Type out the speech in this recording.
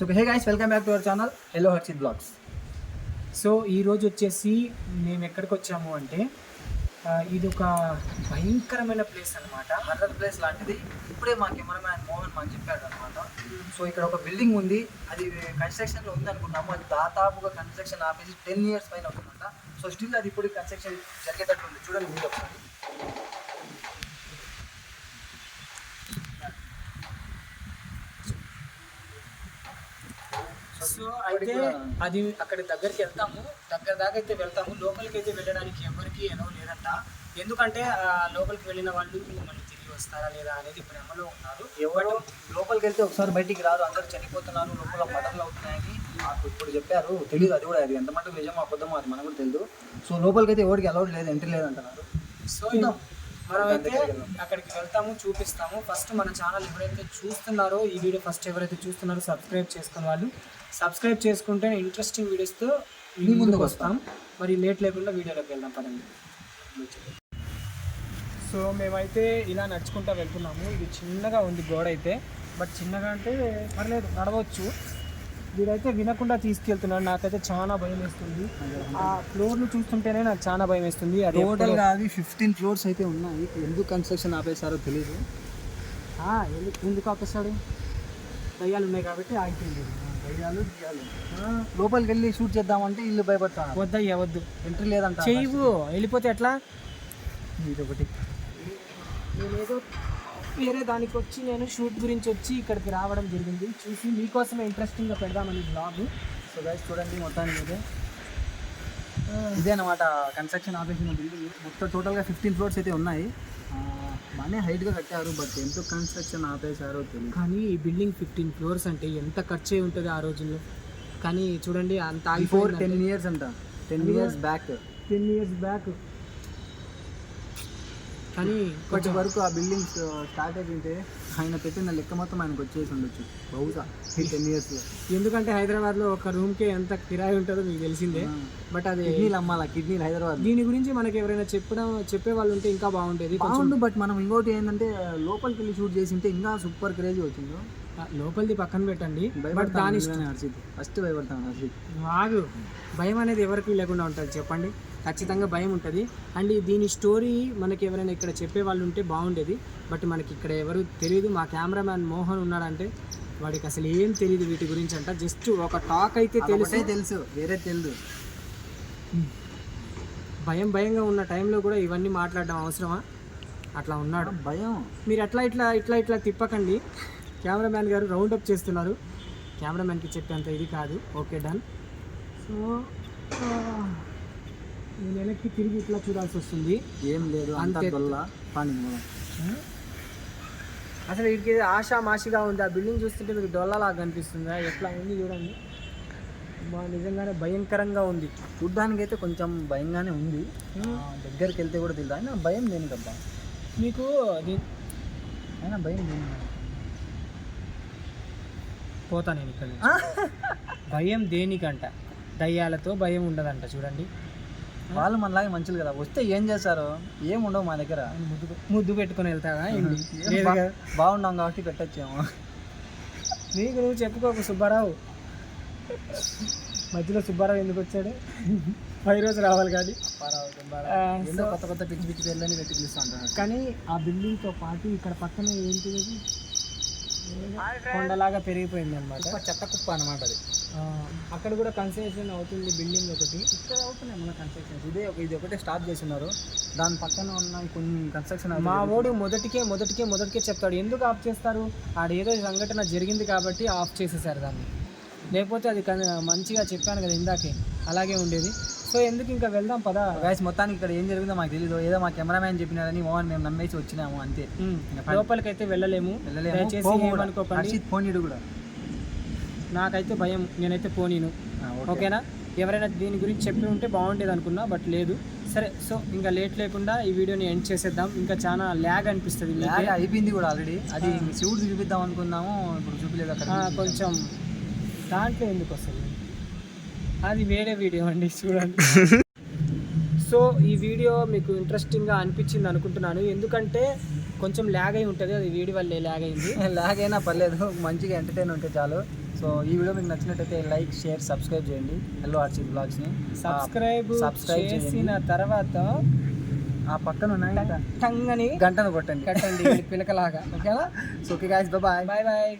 So hey guys welcome back to our channel hello Harshit vlogs so ఈరోజు వచ్చేసి మేము ఎక్కడికి వచ్చాము అంటే ఇది ఒక భయంకరమైన ప్లేస్ అన్నమాట. హర్రర్ ప్లేస్ లాంటిది. ఇప్పుడే మా కెమెరామ్యాన్ మోహన్ మాకు చెప్పాడు అనమాట సో ఇక్కడ ఒక బిల్డింగ్ ఉంది. అది కన్స్ట్రక్షన్లో ఉంది అనుకున్నాము అది దాదాపుగా కన్స్ట్రక్షన్ ఆపేసి టెన్ ఇయర్స్ పైన అవుతుందంట సో స్టిల్ అది ఇప్పుడు కన్స్ట్రక్షన్ జరిగేటట్టు ఉంది. చూడండి మీరు ఒకసారి. సో అయితే అది అక్కడి దగ్గరికి వెళ్తాము. దగ్గర దాకా అయితే వెళ్తాము. లోపలికి అయితే వెళ్ళడానికి ఎవరికి ఎనో లేదంట. ఎందుకంటే లోపలికి వెళ్ళిన వాళ్ళు మళ్ళీ తిరిగి వస్తారా లేదా అనేది భ్రమలో ఉన్నారు. ఎవరు లోపలికి వెళ్తే ఒకసారి బయటికి రాదు అందరు చనిపోతున్నారు. లోపల మటన్లు అవుతున్నాయని మాకు ఇప్పుడు చెప్పారు. తెలియదు అది కూడా. అది ఎంత మటుకు నిజం అబద్ధమో అది మనకు కూడా తెలియదు సో లోపలికి అయితే ఎవరికి అలౌడ్ లేదు ఎంట్రీ లేదు అంటున్నారు సో ఇంకా మనమైతే అక్కడికి వెళ్తాము చూపిస్తాము. ఫస్ట్ మన ఛానల్ ఎవరైతే చూస్తున్నారో ఈ వీడియో ఫస్ట్ ఎవరైతే చూస్తున్నారో సబ్స్క్రైబ్ చేసుకున్న వాళ్ళు. సబ్స్క్రైబ్ చేసుకుంటే ఇంట్రెస్టింగ్ వీడియోస్తో మీ ముందుకు వస్తాం. మరి లేట్ లేకుండా వీడియోలోకి వెళ్దాం పదండి. సో మేమైతే ఇలా నడుచుకుంటూ వెళ్తున్నాము. ఇది చిన్నగా ఉంది గోడ అయితే బట్ చిన్నగా అంటే పర్లేదు నడవచ్చు. వీడైతే వినకుండా తీసుకెళ్తున్నాడు. నాకైతే చాలా భయం వేస్తుంది. ఆ ఫ్లోర్ను చూస్తుంటేనే నాకు చాలా భయం వేస్తుంది. అది టోటల్గా అవి ఫిఫ్టీన్ ఫ్లోర్స్ అయితే ఉన్నాయి. ఎందుకు కన్స్ట్రక్షన్ ఆపేశారో తెలియదు ఎందుకు ఆపేస్తాడు దయ్యాలు ఉన్నాయి కాబట్టి ఆగిపోయింది. దయ్యాలు దియ్యాలు. లోపలికి వెళ్ళి షూట్ చేద్దామంటే ఇల్లు భయపడతాను వద్దయ్యా వద్దు. ఎంట్రీ లేదంట చెయ్యవు వెళ్ళిపోతే ఎట్లా? ఇది ఒకటి నేనేదో వేరే దానికి వచ్చి నేను షూట్ గురించి వచ్చి ఇక్కడికి రావడం జరిగింది. చూసి మీకోసమే ఇంట్రెస్టింగ్గా పెడదామని బ్లాగ్ సో గైస్ చూడండి మొత్తానికి ఇదే అనమాట కన్స్ట్రక్షన్ ఆఫీస్ బిల్డింగ్ మొత్తం టోటల్గా ఫిఫ్టీన్ ఫ్లోర్స్ అయితే ఉన్నాయి. బాగానే హైట్గా కట్టారు బట్ ఎందుకు కన్స్ట్రక్షన్ ఆపేశారో తెలియదు. కానీ ఈ బిల్డింగ్ ఫిఫ్టీన్ ఫ్లోర్స్ అంటే ఎంత ఖర్చు అయి ఉంటుంది ఆ రోజుల్లో. కానీ చూడండి అంత బిఫోర్ టెన్ ఇయర్స్ అంట. Ten years back ten years back కానీ ఇప్పటి వరకు ఆ బిల్డింగ్స్ స్టార్ట్ అయితే ఆయన పెట్టిన లెక్క మొత్తం ఆయనకు వచ్చేసి ఉండొచ్చు బహుశా ఈ టెన్ ఇయర్స్లో ఎందుకంటే హైదరాబాద్లో ఒక రూమ్కి ఎంత కిరాయి ఉంటుందో మీకు తెలిసిందే బట్ అది కిడ్నీలు అమ్మాలా? కిడ్నీలు హైదరాబాద్ దీని గురించి మనకి ఎవరైనా చెప్పడం చెప్పే వాళ్ళు ఉంటే ఇంకా బాగుండేది బాగుండు బట్ మనం ఇంకోటి ఏంటంటే లోపలికి వెళ్ళి షూట్ చేసి ఉంటే ఇంకా సూపర్ క్రేజీ వచ్చింది. లోపలిది పక్కన పెట్టండి బట్ దాని హర్షిత్. ఫస్ట్ భయపడతాను హర్షిత్. ఆగు భయం అనేది ఎవరికి లేకుండా ఉంటుంది చెప్పండి. ఖచ్చితంగా భయం ఉంటుంది. అండ్ దీని స్టోరీ మనకి ఎవరైనా ఇక్కడ చెప్పే వాళ్ళు ఉంటే బాగుండేది. బట్ మనకి ఇక్కడ ఎవరు తెలియదు మా కెమెరామ్యాన్ మోహన్ ఉన్నాడంటే వాడికి అసలు ఏం తెలియదు వీటి గురించి అంట. జస్ట్ ఒక టాక్ అయితే తెలుసు. తెలుసు. వేరే తెలుసు భయం భయంగా ఉన్న టైంలో కూడా ఇవన్నీ మాట్లాడడం అవసరమా? అట్లా ఉన్నాడు. భయం. మీరు అట్లా ఇట్లా ఇట్లా ఇట్లా తిప్పకండి. కెమెరామ్యాన్ గారు రౌండ్ అప్ చేస్తున్నారు. కెమెరామ్యాన్కి చెప్పేంత ఇది కాదు. Okay done. సో వెనక్కి తిరిగి ఇట్లా చూడాల్సి వస్తుంది. ఏం లేదు అంత పని. అసలు వీడికి ఆశా మాషిగా ఉంది. ఆ బిల్డింగ్ చూస్తుంటే మీకు డొల్లలాగా కనిపిస్తుందా ఎట్లా ఉంది చూడండి. బా నిజంగానే భయంకరంగా ఉంది. చూడ్డానికి అయితే కొంచెం భయంగానే ఉంది. దగ్గరికి వెళ్తే కూడా తెలియదు. అయినా భయం దేనికబ్బా? మీకు అయినా భయం దేనికి పోతా నేను ఇక్కడ. భయం దేనికంట? దయ్యాలతో భయం ఉండదంట చూడండి. వాళ్ళు మనలాగే మంచులు కదా. వస్తే ఏం చేస్తారు ఏం ఉండవు మా దగ్గర. ముద్దు ముద్దు పెట్టుకొని కదా. బాగున్నాం కాబట్టి పెట్టచ్చేమో. నీకు నువ్వు చెప్పుకోకు సుబ్బారావు. మధ్యలో సుబ్బారావు ఎందుకు వచ్చాడు? పది రోజు రావాలి కానీ. ఏందో కొత్త కొత్త పిచ్చి పిచ్చి పేర్లని పెట్టి పిలుస్తా ఉంటారు కానీ ఆ బిల్డింగ్తో పాటు ఇక్కడ పక్కన ఏంటిది? కొండలాగా పెరిగిపోయింది అనమాట చెత్త కుప్ప అనమాట అది. అక్కడ కూడా కన్స్ట్రక్షన్ అవుతుంది బిల్డింగ్ ఒకటి. ఇక్కడ అవుతున్నాయి మన కన్స్ట్రక్షన్స్. ఇదే ఒక ఇది ఒకటే స్టార్ట్ చేస్తున్నారు. దాని పక్కన ఉన్న కొన్ని కన్స్ట్రక్షన్ మా ఓడు మొదటికే మొదటికే మొదటికే చెప్తాడు. ఎందుకు ఆఫ్ చేస్తారు? ఆడ ఏదో సంఘటన జరిగింది కాబట్టి ఆఫ్ చేసేసారు దాన్ని. లేకపోతే అది మంచిగా చెప్పాను కదా ఇందాకే. అలాగే ఉండేది. సో ఎందుకు ఇంకా వెళ్దాం పదా? గాయస్ మొత్తానికి ఇక్కడ ఏం జరిగిందో మాకు తెలియదు ఏదో మా కెమెరామ్యాన్ చెప్పినారని మోహన్ మేము నమ్మేసి వచ్చినాము అంతే. లోపలికైతే వెళ్ళలేము. వెళ్ళలేము. ఫోన్ ఇడు కూడా. నాకైతే భయం నేనైతే పోనీను. ఓకేనా? ఎవరైనా దీని గురించి చెప్పి ఉంటే బాగుండేది అనుకున్నా బట్ లేదు. సరే సో ఇంకా లేట్ లేకుండా ఈ వీడియోని ఎండ్ చేసేద్దాం. ఇంకా చాలా ల్యాగ్ అనిపిస్తుంది. లాగ్ అయిపోయింది కూడా ఆల్రెడీ అది శివుడు చూపిద్దాం అనుకున్నాము ఇప్పుడు చూపిలేదు అక్కడ. కొంచెం దాంట్లో ఎందుకు వస్తుంది? అది వేరే వీడియో అండి చూడండి. సో ఈ వీడియో మీకు ఇంట్రెస్టింగ్గా అనిపించింది అనుకుంటున్నాను. ఎందుకంటే కొంచెం ల్యాగ్ అయి ఉంటుంది అది వీడియో వల్లే ల్యాగ్ అయింది. లాగ్ అయినా పర్లేదు మంచిగా ఎంటర్టైన్ ఉంటే చాలు. సో ఈ వీడియో మీకు నచ్చినట్టయితే లైక్ షేర్ సబ్స్క్రైబ్ చేయండి. హలో ఆర్చిత్ బ్లాగ్స్ని సబ్స్క్రైబ్ సబ్స్క్రైబ్ చేసిన తర్వాత ఆ పక్కన ఉన్నాయి టంగ్ అని గంటను కొట్టండి. కట్టండి పిలకలాగా. ఓకేనా? So okay guys bye bye bye